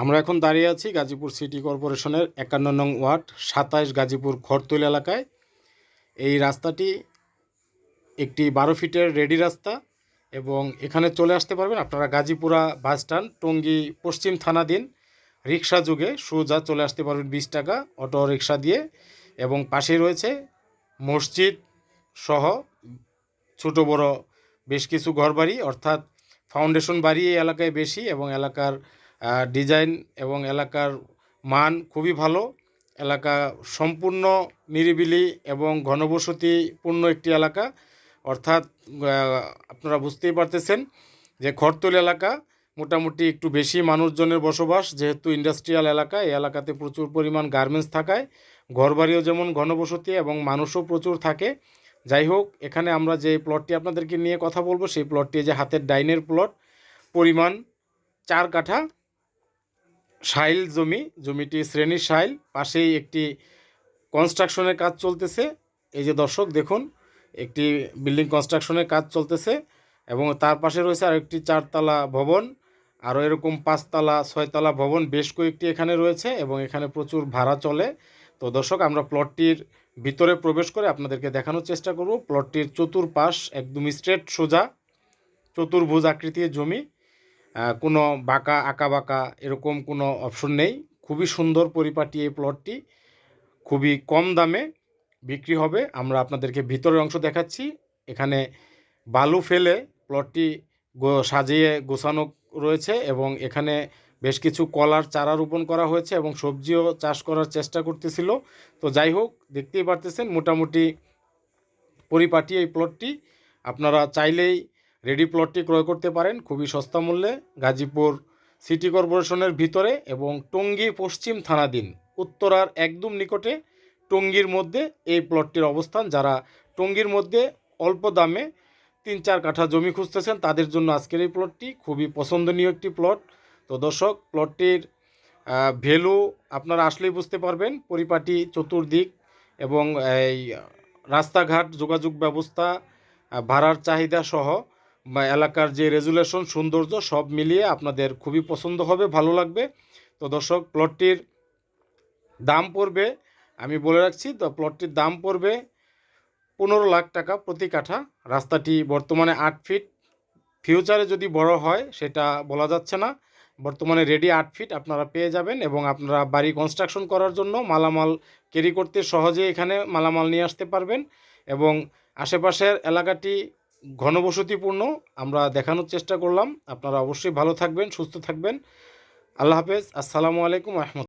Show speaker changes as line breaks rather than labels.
আমরা এখন দাঁড়িয়ে আছি গাজীপুর সিটি কর্পোরেশনের একান্ন নং ওয়ার্ড, সাতাইশ গাজীপুর খড়তৈল এলাকায়। এই রাস্তাটি একটি বারো ফিটের রেডি রাস্তা এবং এখানে চলে আসতে পারবেন আপনারা গাজীপুরা বাস স্ট্যান্ড, টঙ্গী পশ্চিম থানা দিন রিক্সা যুগে সোজা চলে আসতে পারবেন বিশ টাকা অটো রিক্সা দিয়ে এবং পাশেই রয়েছে মসজিদ সহ ছোট বড় বেশ কিছু ঘরবাড়ি, অর্থাৎ ফাউন্ডেশন বাড়ি এই এলাকায় বেশি এবং এলাকার ডিজাইন এবং এলাকার মান খুবই ভালো। এলাকা সম্পূর্ণ নিরিবিলি এবং ঘনবসতিপূর্ণ একটি এলাকা। অর্থাৎ আপনারা বুঝতেই পারতেছেন যে খড়তল এলাকা মোটামুটি একটু বেশি মানুষজনের বসবাস। যেহেতু ইন্ডাস্ট্রিয়াল এলাকা, এই এলাকাতে প্রচুর পরিমাণ গার্মেন্টস থাকায়, ঘরবাড়িও যেমন ঘনবসতি এবং মানুষও প্রচুর থাকে। যাই হোক, এখানে আমরা যে প্লটটি আপনাদেরকে নিয়ে কথা বলব, সেই প্লটটি যে হাতের ডাইনের প্লট পরিমাণ চার কাঠা। সাইল জমি, জমিটি শ্রেণির সাইল পাশেই একটি কনস্ট্রাকশনের কাজ চলতেছে। এই যে দর্শক, দেখুন, একটি বিল্ডিং কনস্ট্রাকশনের কাজ চলতেছে এবং তার পাশে রয়েছে আরেকটি চারতলা ভবন, আরও এরকম পাঁচতলা, ছয়তলা ভবন বেশ কয়েকটি এখানে রয়েছে এবং এখানে প্রচুর ভাড়া চলে। তো দর্শক, আমরা প্লটটির ভিতরে প্রবেশ করে আপনাদেরকে দেখানোর চেষ্টা করব। প্লটটির চতুর্পাশ একদম স্ট্রেট সোজা, চতুর্ভুজ আকৃতির জমি। কোনো বাঁকা, আঁকা বাঁকা এরকম কোনো অপশন নেই। খুবই সুন্দর পরিপাটি এই প্লটটি খুবই কম দামে বিক্রি হবে। আমরা আপনাদেরকে ভিতরের অংশ দেখাচ্ছি। এখানে বালু ফেলে প্লটটি সাজিয়ে গোছানো রয়েছে এবং এখানে বেশ কিছু কলার চারা রোপণ করা হয়েছে এবং সবজিও চাষ করার চেষ্টা করতেছিল। তো যাই হোক, দেখতেই পারতেছেন মোটামুটি পরিপাটি এই প্লটটি আপনারা চাইলেই রেডি প্লটটি ক্রয় করতে পারেন খুবই সস্তা মূল্যে গাজীপুর সিটি কর্পোরেশনের ভিতরে এবং টঙ্গী পশ্চিম থানাধীন উত্তরার একদম নিকটে টঙ্গীর মধ্যে এই প্লটটির অবস্থান। যারা টঙ্গীর মধ্যে অল্প দামে তিন চার কাঠা জমি খুঁজতেছেন, তাদের জন্য আজকের এই প্লটটি খুবই পছন্দনীয় একটি প্লট। তো দর্শক, প্লটটির ভ্যালু আপনারা আসলেই বুঝতে পারবেন। পরিপাটি চতুর্দিক এবং এই রাস্তাঘাট, যোগাযোগ ব্যবস্থা ভাড়ার চাহিদা সহ বা এলাকার যে রেজুলেশন, সৌন্দর্য সব মিলিয়ে আপনাদের খুবই পছন্দ হবে, ভালো লাগবে। তো দর্শক, প্লটটির দাম পড়বে, আমি বলে রাখছি, তো প্লটটির দাম পড়বে পনেরো লাখ টাকা প্রতি কাঠা। রাস্তাটি বর্তমানে আট ফিট। ফিউচারে যদি বড় হয়, সেটা বলা যাচ্ছে না। বর্তমানে রেডি আট ফিট আপনারা পেয়ে যাবেন এবং আপনারা বাড়ি কনস্ট্রাকশন করার জন্য মালামাল ক্যারি করতে সহজে এখানে মালামাল নিয়ে আসতে পারবেন। এবং আশেপাশের এলাকাটি ঘনবসতিপূর্ণ, আমরা দেখানোর চেষ্টা করলাম। আপনারা অবশ্যই ভালো থাকবেন, সুস্থ থাকবেন। আল্লাহ হাফেজ। আসসালামু আলাইকুম রহমত